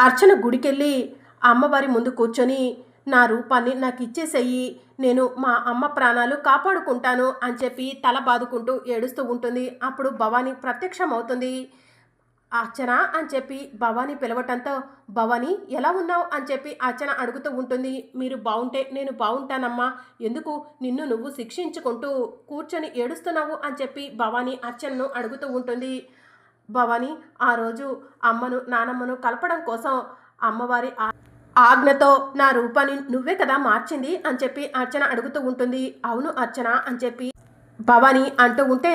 అర్చన గుడికెళ్ళి అమ్మవారి ముందు కూర్చొని నా రూపాన్ని నాకు ఇచ్చేసేయి నేను మా అమ్మ ప్రాణాలు కాపాడుకుంటాను అని చెప్పి తల బాదుకుంటూ ఏడుస్తూ ఉంటుంది. అప్పుడు భవానీ ప్రత్యక్షం అవుతుంది అర్చన అని చెప్పి భవానీ పిలవటంతో భవానీ ఎలా ఉన్నావు? అని చెప్పి అర్చన అడుగుతూ ఉంటుంది. మీరు బాగుంటే నేను బాగుంటానమ్మా ఎందుకు? నిన్ను నువ్వు శిక్షించుకుంటూ కూర్చొని ఏడుస్తున్నావు? అని చెప్పి భవానీ అర్చనను అడుగుతూ ఉంటుంది. భవాని ఆ రోజు అమ్మను నానమ్మను కలపడం కోసం అమ్మవారి ఆజ్ఞతో నా రూపాన్ని నువ్వే కదా మార్చింది అని చెప్పి అర్చన అడుగుతూ ఉంటుంది. అవును అర్చన అని చెప్పి భవాని అంటూ ఉంటే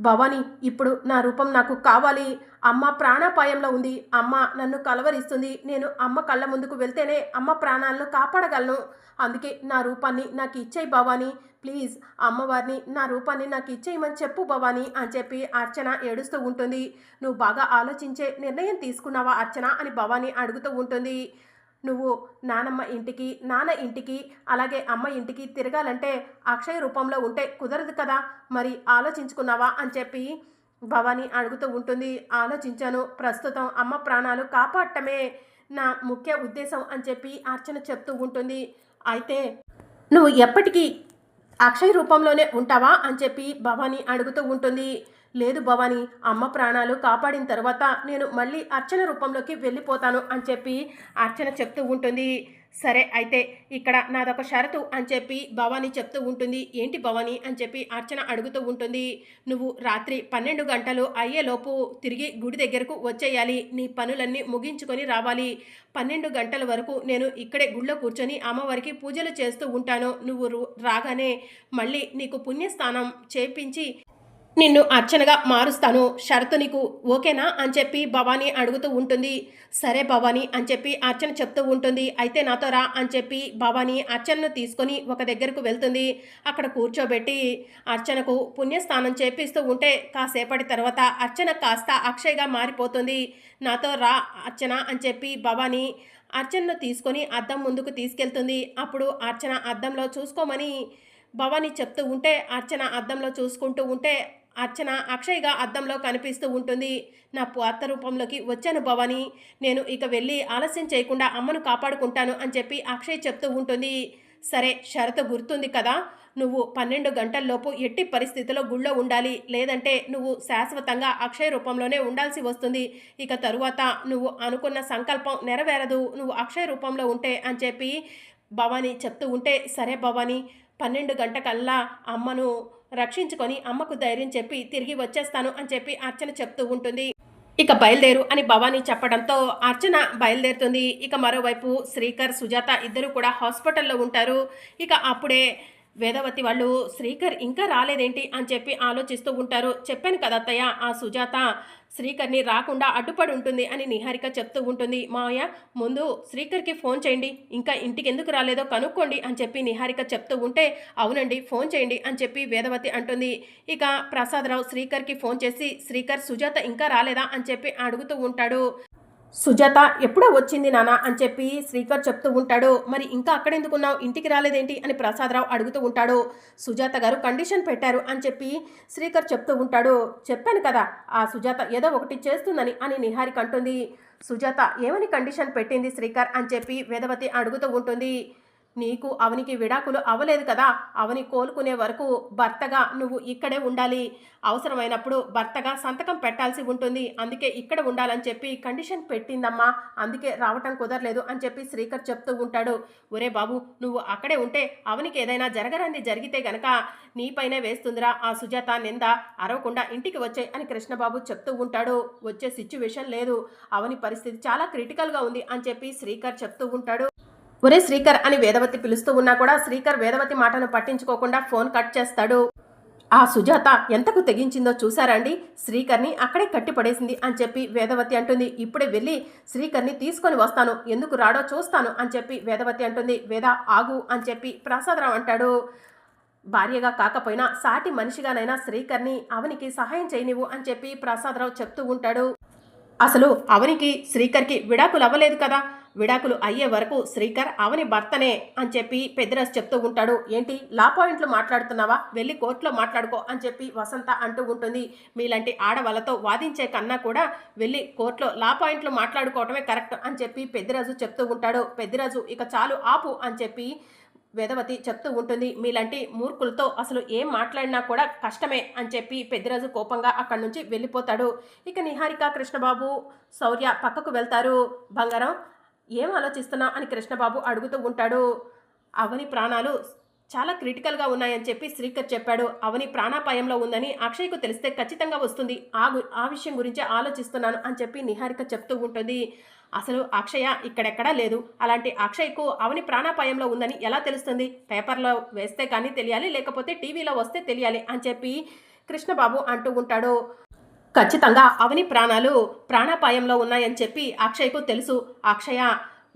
భవానీ ఇప్పుడు నా రూపం నాకు కావాలి. అమ్మ ప్రాణాపాయంలో ఉంది. అమ్మ నన్ను కలవరిస్తుంది. నేను అమ్మ కళ్ళ ముందుకు వెళ్తేనే అమ్మ ప్రాణాలను కాపాడగలను. అందుకే నా రూపాన్ని నాకు ఇచ్చేయి భవానీ. ప్లీజ్ అమ్మవారిని నా రూపాన్ని నాకు ఇచ్చేయమని చెప్పు భవానీ అని చెప్పి అర్చన ఏడుస్తూ ఉంటుంది. నువ్వు బాగా ఆలోచించే నిర్ణయం తీసుకున్నావా అర్చన అని భవానీ అడుగుతూ ఉంటుంది. నువ్వు నానమ్మ ఇంటికి నాన్న ఇంటికి అలాగే అమ్మ ఇంటికి తిరగాలంటే అక్షయ రూపంలో ఉంటే కుదరదు కదా? మరి ఆలోచించుకున్నావా? అని చెప్పి భవానీ అడుగుతూ ఉంటుంది. ఆలోచించాను. ప్రస్తుతం అమ్మ ప్రాణాలు కాపాడటమే నా ముఖ్య ఉద్దేశం అని చెప్పి అర్చన చెప్తూ ఉంటుంది. అయితే నువ్వు ఎప్పటికీ అక్షయ రూపంలోనే ఉంటావా? అని చెప్పి భవానీ అడుగుతూ ఉంటుంది. లేదు భవానీ అమ్మ ప్రాణాలు కాపాడిన తర్వాత నేను మళ్ళీ అర్చన రూపంలోకి వెళ్ళిపోతాను అని చెప్పి అర్చన చెప్తూ ఉంటుంది. సరే అయితే ఇక్కడ నాదొక షరతు అని చెప్పి భవానీ చెప్తూ ఉంటుంది. ఏంటి భవానీ అని చెప్పి అర్చన అడుగుతూ ఉంటుంది. నువ్వు రాత్రి పన్నెండు గంటలు అయ్యేలోపు తిరిగి గుడి దగ్గరకు వచ్చేయాలి. నీ పనులన్నీ ముగించుకొని రావాలి. పన్నెండు గంటల వరకు నేను ఇక్కడే గుళ్ళో కూర్చొని అమ్మవారికి పూజలు చేస్తూ ఉంటాను. నువ్వు రాగానే మళ్ళీ నీకు పుణ్యస్థానం చేపించి నిన్ను అర్చనగా మారుస్తాను. షరతు నీకు ఓకేనా? అని చెప్పి భవానీ అడుగుతూ ఉంటుంది. సరే భవానీ అని చెప్పి అర్చన చెప్తూ ఉంటుంది. అయితే నాతో రా అని చెప్పి భవానీ అర్చనను తీసుకొని ఒక దగ్గరకు వెళ్తుంది. అక్కడ కూర్చోబెట్టి అర్చనకు పుణ్యస్థానం చేపిస్తూ ఉంటే కాసేపటి తర్వాత అర్చన కాస్త అక్షయ్గా మారిపోతుంది. నాతో రా అర్చన అని చెప్పి భవానీ అర్చనను తీసుకొని అద్దం ముందుకు తీసుకెళ్తుంది. అప్పుడు అర్చన అద్దంలో చూసుకోమని భవానీ చెప్తూ ఉంటే అర్చన అద్దంలో చూసుకుంటూ ఉంటే అర్చన అక్షయ్గా అద్దంలో కనిపిస్తూ ఉంటుంది. నా పాత రూపంలోకి వచ్చాను భవాని. నేను ఇక వెళ్ళి ఆలస్యం చేయకుండా అమ్మను కాపాడుకుంటాను అని చెప్పి అక్షయ్ చెప్తూ ఉంటుంది. సరే షరతు గుర్తుంది కదా. నువ్వు పన్నెండు గంటల్లోపు ఎట్టి పరిస్థితిలో గుళ్ళో ఉండాలి. లేదంటే నువ్వు శాశ్వతంగా అక్షయ రూపంలోనే ఉండాల్సి వస్తుంది. ఇక తరువాత నువ్వు అనుకున్న సంకల్పం నెరవేరదు. నువ్వు అక్షయ రూపంలో ఉంటే అని చెప్పి భవానీ చెప్తూ ఉంటే సరే భవానీ. పన్నెండు గంటకల్లా అమ్మను రక్షించుకొని అమ్మకు ధైర్యం చెప్పి తిరిగి వచ్చేస్తాను అని చెప్పి అర్చన చెప్తూ ఉంటుంది. ఇక బయలుదేరు అని భవానీ చెప్పడంతో అర్చన బయలుదేరుతుంది. ఇక మరోవైపు శ్రీకర్ సుజాత ఇద్దరు కూడా హాస్పిటల్లో ఉంటారు. ఇక అప్పుడే వేదవతి వాళ్ళు శ్రీకర్ ఇంకా రాలేదేంటి? అని చెప్పి ఆలోచిస్తూ ఉంటారు. చెప్పాను కదా అత్తయ్య ఆ సుజాత శ్రీకర్ని రాకుండా అడ్డుపడి ఉంటుంది అని నిహారిక చెప్తూ ఉంటుంది. మావయ్య ముందు శ్రీకర్కి ఫోన్ చేయండి. ఇంకా ఇంటికి ఎందుకు రాలేదో కనుక్కోండి అని చెప్పి నిహారిక చెప్తూ ఉంటే అవునండి ఫోన్ చేయండి అని చెప్పి వేదవతి అంటుంది. ఇక ప్రసాదరావు శ్రీకర్కి ఫోన్ చేసి శ్రీకర్ సుజాత ఇంకా రాలేదా అని చెప్పి అడుగుతూ ఉంటాడు. సుజాత ఎప్పుడో వచ్చింది నాన్న అని చెప్పి శ్రీకర్ చెప్తూ ఉంటాడు. మరి ఇంకా అక్కడెందుకున్నావు? ఇంటికి రాలేదేంటి? అని ప్రసాదరావు అడుగుతూ ఉంటాడు. సుజాత గారు కండిషన్ పెట్టారు అని చెప్పి శ్రీకర్ చెప్తూ ఉంటాడు. చెప్పాను కదా ఆ సుజాత ఏదో ఒకటి చేస్తుందని అని నిహారిక అంటుంది. సుజాత ఏమని కండిషన్ పెట్టింది శ్రీకర్? అని చెప్పి వేదవతి అడుగుతూ ఉంటుంది. నీకు అవనికి విడాకులు అవ్వలేదు కదా అవని కోలుకునే వరకు భర్తగా నువ్వు ఇక్కడే ఉండాలి. అవసరమైనప్పుడు భర్తగా సంతకం పెట్టాల్సి ఉంటుంది. అందుకే ఇక్కడ ఉండాలని చెప్పి కండిషన్ పెట్టిందమ్మా. అందుకే రావటం కుదరలేదు అని చెప్పి శ్రీకర్ చెప్తూ ఉంటాడు. ఒరే బాబు నువ్వు అక్కడే ఉంటే అవనికి ఏదైనా జరగరంది జరిగితే గనక నీపైనే వేస్తుందిరా. ఆ సుజాత నింద అరవకుండా ఇంటికి వచ్చే అని కృష్ణబాబు చెప్తూ ఉంటాడు. వచ్చే సిచ్యువేషన్ లేదు. అవని పరిస్థితి చాలా క్రిటికల్గా ఉంది అని చెప్పి శ్రీకర్ చెప్తూ ఉంటాడు. ఒరే శ్రీకర్ అని వేదవతి పిలుస్తూ ఉన్నా కూడా శ్రీకర్ వేదవతి మాటను పట్టించుకోకుండా ఫోన్ కట్ చేస్తాడు. ఆ సుజాత ఎంతకు తెగించిందో చూసారండి శ్రీకర్ని అక్కడే కట్టిపడేసింది అని చెప్పి వేదవతి అంటుంది. ఇప్పుడే వెళ్ళి శ్రీకర్ని తీసుకొని వస్తాను. ఎందుకు రాడో చూస్తాను అని చెప్పి వేదవతి అంటుంది. వేద ఆగు అని చెప్పి ప్రసాదరావు అంటాడు. భార్యగా కాకపోయినా సాటి మనిషిగానైనా శ్రీకర్ని అవనికి సహాయం చేయనివ్వు అని చెప్పి ప్రసాదరావు చెప్తూ ఉంటాడు. అసలు అవనికి శ్రీకర్కి విడాకులు అవ్వలేదు కదా? విడాకులు అయ్యే వరకు శ్రీకర్ అవని భర్తనే అని చెప్పి పెద్దరాజు చెప్తూ ఉంటాడు. ఏంటి? లా పాయింట్లు మాట్లాడుతున్నావా? వెళ్ళి కోర్టులో మాట్లాడుకో అని చెప్పి వసంత అంటూ ఉంటుంది. మీలాంటి ఆడవాళ్ళతో వాదించే కన్నా కూడా వెళ్ళి కోర్టులో లా పాయింట్లు మాట్లాడుకోవటమే కరెక్ట్ అని చెప్పి పెద్దరాజు చెప్తూ ఉంటాడు. పెద్దరాజు ఇక చాలు ఆపు అని చెప్పి వేదవతి చెప్తూ ఉంటుంది. మీలాంటి మూర్ఖులతో అసలు ఏం మాట్లాడినా కూడా కష్టమే అని చెప్పి పెద్దిరాజు కోపంగా అక్కడి నుంచి వెళ్ళిపోతాడు. ఇక నిహారిక కృష్ణబాబు శౌర్య పక్కకు వెళ్తారు. బంగారం ఏం ఆలోచిస్తున్నా అని కృష్ణబాబు అడుగుతూ ఉంటాడు. అవని ప్రాణాలు చాలా క్రిటికల్గా ఉన్నాయని చెప్పి శ్రీకర్ చెప్పాడు. అవని ప్రాణాపాయంలో ఉందని అక్షయ్కు తెలిస్తే ఖచ్చితంగా వస్తుంది. ఆ ఆ విషయం గురించే ఆలోచిస్తున్నాను అని చెప్పి నిహారిక చెప్తూ ఉంటుంది. అసలు అక్షయ ఇక్కడెక్కడా లేదు. అలాంటి అక్షయ్కు అవని ప్రాణాపాయంలో ఉందని ఎలా తెలుస్తుంది? పేపర్లో వేస్తే కానీ తెలియాలి లేకపోతే టీవీలో వస్తే తెలియాలి అని చెప్పి కృష్ణబాబు అంటూ ఉంటాడు. ఖచ్చితంగా అవని ప్రాణాలు ప్రాణాపాయంలో ఉన్నాయని చెప్పి అక్షయ్కు తెలుసు. అక్షయ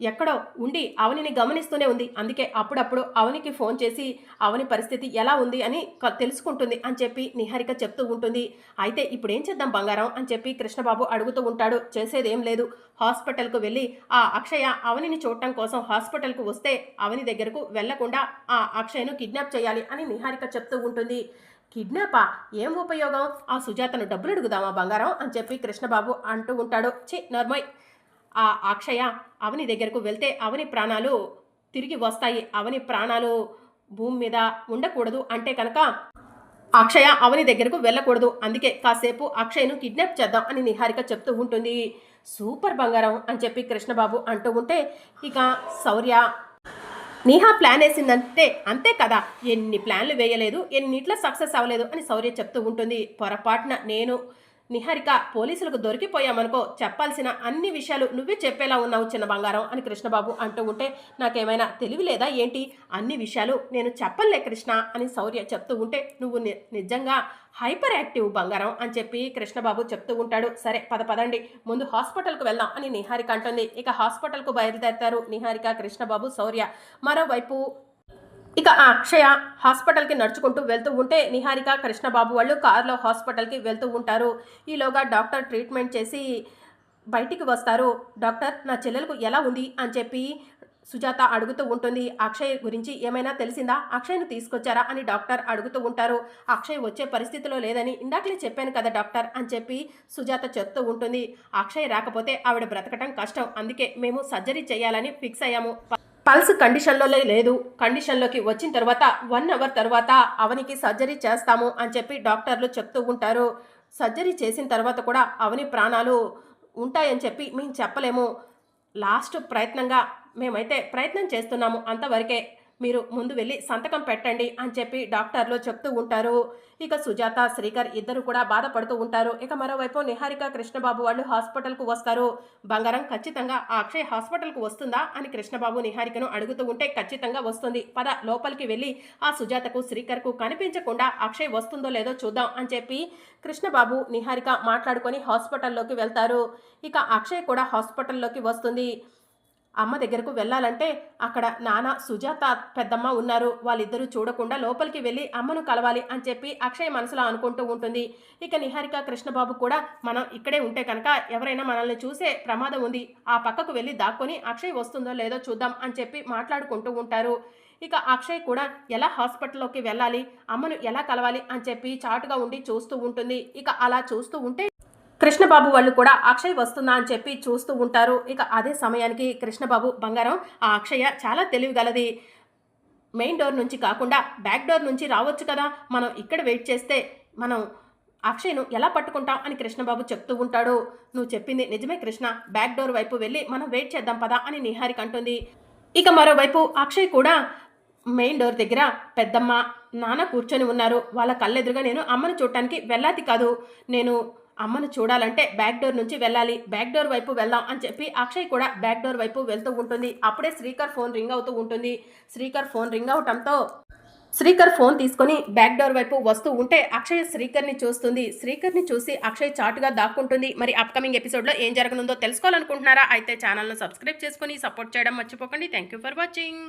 ఎక్కడో ఉండి అవనిని గమనిస్తూనే ఉంది. అందుకే అప్పుడప్పుడు అవనికి ఫోన్ చేసి అవని పరిస్థితి ఎలా ఉంది అని తెలుసుకుంటుంది అని చెప్పి నిహారిక చెప్తూ ఉంటుంది. అయితే ఇప్పుడు ఏం చేద్దాం బంగారం అని చెప్పి కృష్ణబాబు అడుగుతూ ఉంటాడు. చేసేదేం లేదు. హాస్పిటల్కు వెళ్ళి ఆ అక్షయ అవనిని చూడటం కోసం హాస్పిటల్కు వస్తే అవని దగ్గరకు వెళ్ళకుండా ఆ అక్షయ్ను కిడ్నాప్ చేయాలి అని నిహారిక చెప్తూ ఉంటుంది. కిడ్నాపా? ఏం ఉపయోగం? ఆ సుజాతను డబ్బులు అడుగుదామా బంగారం అని చెప్పి కృష్ణబాబు అంటూ ఉంటాడు. చి నర్మయ్. ఆ అక్షయ అవని దగ్గరకు వెళ్తే అవని ప్రాణాలు తిరిగి వస్తాయి. అవని ప్రాణాలు భూమి మీద ఉండకూడదు అంటే కనుక అక్షయ అవని దగ్గరకు వెళ్ళకూడదు. అందుకే కాసేపు అక్షయ్ను కిడ్నాప్ చేద్దాం అని నిహారిక చెప్తూ ఉంటుంది. సూపర్ బంగారం అని చెప్పి కృష్ణబాబు అంటూ ఉంటే ఇక శౌర్య నీహా ప్లాన్ వేసిందంటే అంతే కదా. ఎన్ని ప్లాన్లు వేయలేదు ఎన్నిట్లో సక్సెస్ అవ్వలేదు అని శౌర్య చెప్తూ ఉంటుంది. పొరపాటున నేను నిహారిక పోలీసులకు దొరికిపోయామనుకో చెప్పాల్సిన అన్ని విషయాలు నువ్వే చెప్పేలా ఉన్నావు చిన్న బంగారం అని కృష్ణబాబు అంటూ ఉంటే నాకేమైనా తెలివి లేదా ఏంటి? అన్ని విషయాలు నేను చెప్పలే కృష్ణ అని శౌర్య చెప్తూ ఉంటే నువ్వు ని- నిజంగా హైపర్ యాక్టివ్ బంగారం అని చెప్పి కృష్ణబాబు చెప్తూ ఉంటాడు. సరే పద పదండి. ముందు హాస్పిటల్కు వెళ్దాం అని నిహారిక అంటుంది. ఇక హాస్పిటల్కు బయలుదేరతారు నిహారిక కృష్ణబాబు శౌర్య. మరోవైపు ఇక ఆ అక్షయ హాస్పిటల్కి నడుచుకుంటూ వెళ్తూ ఉంటే నిహారిక కృష్ణబాబు వాళ్ళు కారులో హాస్పిటల్కి వెళ్తూ ఉంటారు. ఈలోగా డాక్టర్ ట్రీట్మెంట్ చేసి బయటికి వస్తారు. డాక్టర్ నా చెల్లెలకు ఎలా ఉంది? అని చెప్పి సుజాత అడుగుతూ ఉంటుంది. అక్షయ్ గురించి ఏమైనా తెలిసిందా? అక్షయ్ను తీసుకొచ్చారా? అని డాక్టర్ అడుగుతూ ఉంటారు. అక్షయ్ వచ్చే పరిస్థితిలో లేదని ఇందాకలే చెప్పాను కదా డాక్టర్ అని చెప్పి సుజాత చెప్తూ ఉంటుంది. అక్షయ్ రాకపోతే ఆవిడ బ్రతకటం కష్టం. అందుకే మేము సర్జరీ చేయాలని ఫిక్స్ అయ్యాము. పల్స్ కండిషన్లో లేదు. కండిషన్లోకి వచ్చిన తర్వాత వన్ అవర్ తర్వాత అవనికి సర్జరీ చేస్తాము అని చెప్పి డాక్టర్లు చెప్తూ ఉంటారు. సర్జరీ చేసిన తర్వాత కూడా అవని ప్రాణాలు ఉంటాయని చెప్పి మేము చెప్పలేము. లాస్ట్ ప్రయత్నంగా మేమైతే ప్రయత్నం చేస్తున్నాము అంతవరకే. మీరు ముందు వెళ్ళి సంతకం పెట్టండి అని చెప్పి డాక్టర్లు చెప్తూ ఉంటారు. ఇక సుజాత శ్రీకర్ ఇద్దరు కూడా బాధపడుతూ ఉంటారు. ఇక మరోవైపు నిహారిక కృష్ణబాబు వాళ్ళు హాస్పిటల్కు వస్తారు. బంగారం ఖచ్చితంగా ఆ అక్షయ్ హాస్పిటల్కు వస్తుందా అని కృష్ణబాబు నిహారికను అడుగుతూ ఉంటే ఖచ్చితంగా వస్తుంది. పద లోపలికి వెళ్ళి ఆ సుజాతకు శ్రీకర్కు కనిపించకుండా అక్షయ్ వస్తుందో లేదో చూద్దాం అని చెప్పి కృష్ణబాబు నిహారిక మాట్లాడుకొని హాస్పిటల్లోకి వెళ్తారు. ఇక అక్షయ్ కూడా హాస్పిటల్లోకి వస్తుంది. అమ్మ దగ్గరకు వెళ్ళాలంటే అక్కడ నాన్న సుజాత పెద్దమ్మ ఉన్నారు. వాళ్ళిద్దరూ చూడకుండా లోపలికి వెళ్ళి అమ్మను కలవాలి అని చెప్పి అక్షయ్ మనసులో అనుకుంటూ ఉంటుంది. ఇక నిహారిక కృష్ణబాబు కూడా మనం ఇక్కడే ఉంటే కనుక ఎవరైనా మనల్ని చూసే ప్రమాదం ఉంది. ఆ పక్కకు వెళ్ళి దాక్కొని అక్షయ్ వస్తుందో లేదో చూద్దాం అని చెప్పి మాట్లాడుకుంటూ ఉంటారు. ఇక అక్షయ్ కూడా ఎలా హాస్పిటల్లోకి వెళ్ళాలి? అమ్మను ఎలా కలవాలి? అని చెప్పి చాటుగా ఉండి చూస్తూ ఉంటుంది. ఇక అలా చూస్తూ ఉంటే కృష్ణబాబు వాళ్ళు కూడా అక్షయ్ వస్తుందా అని చెప్పి చూస్తూ ఉంటారు. ఇక అదే సమయానికి కృష్ణబాబు బంగారం ఆ అక్షయ చాలా తెలివిగలది. మెయిన్ డోర్ నుంచి కాకుండా బ్యాక్ డోర్ నుంచి రావచ్చు కదా. మనం ఇక్కడ వెయిట్ చేస్తే మనం అక్షయ్ను ఎలా పట్టుకుంటాం అని కృష్ణబాబు చెప్తూ ఉంటాడు. నువ్వు చెప్పింది నిజమే కృష్ణ. బ్యాక్ డోర్ వైపు వెళ్ళి మనం వెయిట్ చేద్దాం పదా అని నిహారిక అంటుంది. ఇక మరోవైపు అక్షయ్ కూడా మెయిన్ డోర్ దగ్గర పెద్దమ్మ నాన్న కూర్చొని ఉన్నారు. వాళ్ళ కళ్ళెదురుగా నేను అమ్మను చూడటానికి వెళ్ళాది కాదు. నేను అమ్మను చూడాలంటే బ్యాక్ డోర్ నుంచి వెళ్ళాలి. బ్యాక్ డోర్ వైపు వెళ్దాం అని చెప్పి అక్షయ్ కూడా బ్యాక్ డోర్ వైపు వెళ్తూ ఉంటుంది. అప్పుడే శ్రీకర్ ఫోన్ రింగ్ అవుతూ ఉంటుంది. శ్రీకర్ ఫోన్ రింగ్ అవటంతో శ్రీకర్ ఫోన్ తీసుకొని బ్యాక్ డోర్ వైపు వస్తూ ఉంటే అక్షయ్ శ్రీకర్ని చూస్తుంది. శ్రీకర్ని చూసి అక్షయ్ చాటుగా దాక్కుంటుంది. మరి అప్కమింగ్ ఎపిసోడ్లో ఏం జరగనుందో తెలుసుకోవాలనుకుంటున్నారా? అయితే ఛానల్ను సబ్స్క్రైబ్ చేసుకొని సపోర్ట్ చేయడం మర్చిపోకండి. Thank you for watching